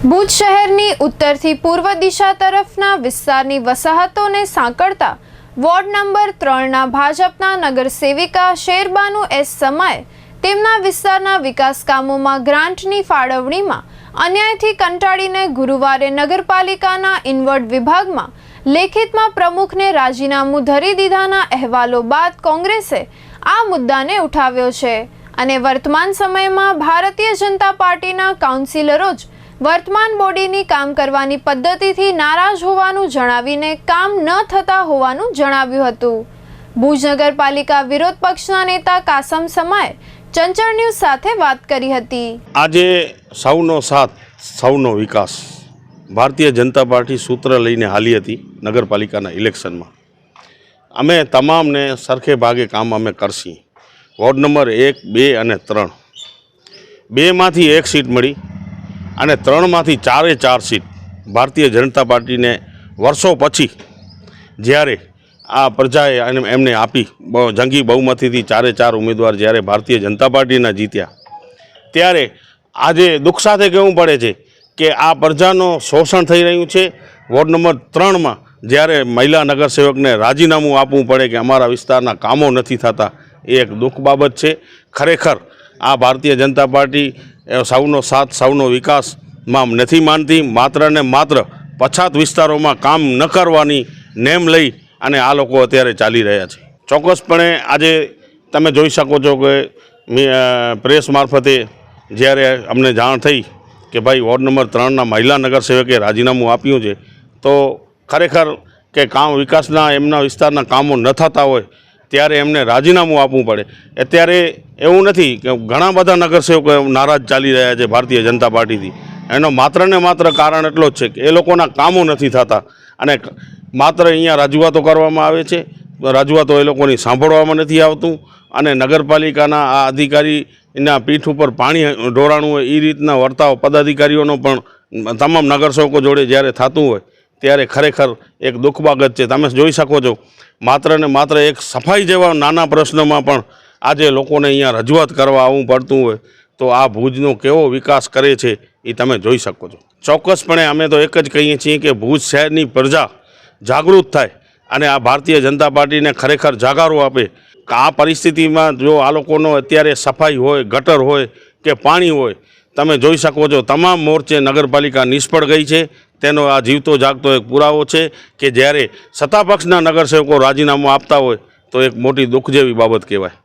ભુજ શહેરની ઉત્તરથી પૂર્વ દિશા તરફના વિસ્તારની વસાહતોને સાંકળતા વોર્ડ નંબર ત્રણના ભાજપના નગરસેવિકા શેરબાનુ એસ સમાએ તેમના વિસ્તારના વિકાસ કામોમાં ગ્રાન્ટની ફાળવણીમાં અન્યાયથી કંટાળીને ગુરુવારે નગરપાલિકાના ઇન્વર્ટ વિભાગમાં લેખિતમાં પ્રમુખને રાજીનામું ધરી દીધાના અહેવાલો બાદ કોંગ્રેસે આ મુદ્દાને ઉઠાવ્યો છે. અને વર્તમાન સમયમાં ભારતીય જનતા પાર્ટીના કાઉન્સિલરો જ વર્તમાન બોડીની કામ કરવાની પદ્ધતિથી નારાજ હોવાનું જણાવીને કામ ન થતા હોવાનું જણાવ્યું હતું. ભુજ નગરપાલિકા વિરોધ પક્ષના નેતા કાસમ સમાએ ચંચળ ન્યૂઝ સાથે વાત કરી હતી. આજે સૌનો સાથ, સૌનો વિકાસ. ભારતીય જનતા પાર્ટી સૂત્ર લઈને હાલી હતી નગરપાલિકાના ઇલેક્શનમાં. અમે તમામને સરખે ભાગે કામ અમે કરશી. વોર્ડ નંબર એક, બે અને ત્રણ. બેમાંથી એક સીટ મળી. અને ત્રણમાંથી ચારે ચાર સીટ ભારતીય જનતા પાર્ટીને વર્ષો પછી જ્યારે આ પ્રજાએ એમને આપી જંગી બહુમતીથી ચારે ચાર ઉમેદવાર જ્યારે ભારતીય જનતા પાર્ટીના જીત્યા, ત્યારે આજે દુઃખ સાથે કહેવું પડે છે કે આ પ્રજાનું શોષણ થઈ રહ્યું છે. વોર્ડ નંબર ત્રણમાં જ્યારે મહિલા નગરસેવકને રાજીનામું આપવું પડે કે અમારા વિસ્તારના કામો નથી થતા, એ એક દુઃખ બાબત છે. ખરેખર આ ભારતીય જનતા પાર્ટી સૌનો સાથ સૌનો વિકાસમાં નથી માનતી, માત્ર ને માત્ર પછાત વિસ્તારોમાં કામ ન કરવાની નેમ લઈ અને આ લોકો અત્યારે ચાલી રહ્યા છે. ચોક્કસપણે આજે તમે જોઈ શકો છો કે પ્રેસ મારફતે જ્યારે અમને જાણ થઈ કે ભાઈ વોર્ડ નંબર ત્રણના મહિલા નગરસેવકે રાજીનામું આપ્યું છે, તો ખરેખર કે કામ વિકાસના એમના વિસ્તારના કામો ન થતા હોય ત્યારે એમને રાજીનામું આપવું પડે. અત્યારે એવું નથી કે ઘણા બધા નગરસેવકો નારાજ ચાલી રહ્યા છે ભારતીય જનતા પાર્ટીથી. એનો માત્ર ને માત્ર કારણ એટલો જ છે કે એ લોકોના કામો નથી થતા. અને માત્ર અહીંયા રજૂઆતો કરવામાં આવે છે. રજૂઆતો એ લોકોની સાંભળવામાં નથી આવતું. અને નગરપાલિકાના આ અધિકારીના પીઠ ઉપર પાણી ઢોળાણું હોય એ રીતના વર્તાવ પદાધિકારીઓનો પણ તમામ નગરસેવકો જોડે જ્યારે થતું હોય, ત્યારે ખરેખર એક દુઃખ બાબત છે. તમે જોઈ શકો છો માત્ર ને માત્ર એક સફાઈ જેવા નાના પ્રશ્નોમાં પણ આજે લોકોને અહીંયા રજૂઆત કરવા આવવું પડતું હોય, તો આ ભુજનો કેવો વિકાસ કરે છે એ તમે જોઈ શકો છો. ચોક્કસપણે અમે તો એક જ કહીએ છીએ કે ભુજ શહેરની પ્રજા જાગૃત થાય અને આ ભારતીય જનતા પાર્ટીને ખરેખર જાગારો આપે. આ પરિસ્થિતિમાં જો આ લોકોનો અત્યારે સફાઈ હોય, ગટર હોય કે પાણી હોય તમે જોઈ શકો છો, તમામ મોરચે નગરપાલિકા નિષ્ફળ ગઈ છે. તેનો આ જીવતો જાગતો એક પુરાવો છે કે જ્યારે સત્તાપક્ષના નગરસેવકો રાજીનામું આપતા હોય, તો એક મોટી દુઃખ જેવી બાબત કહેવાય.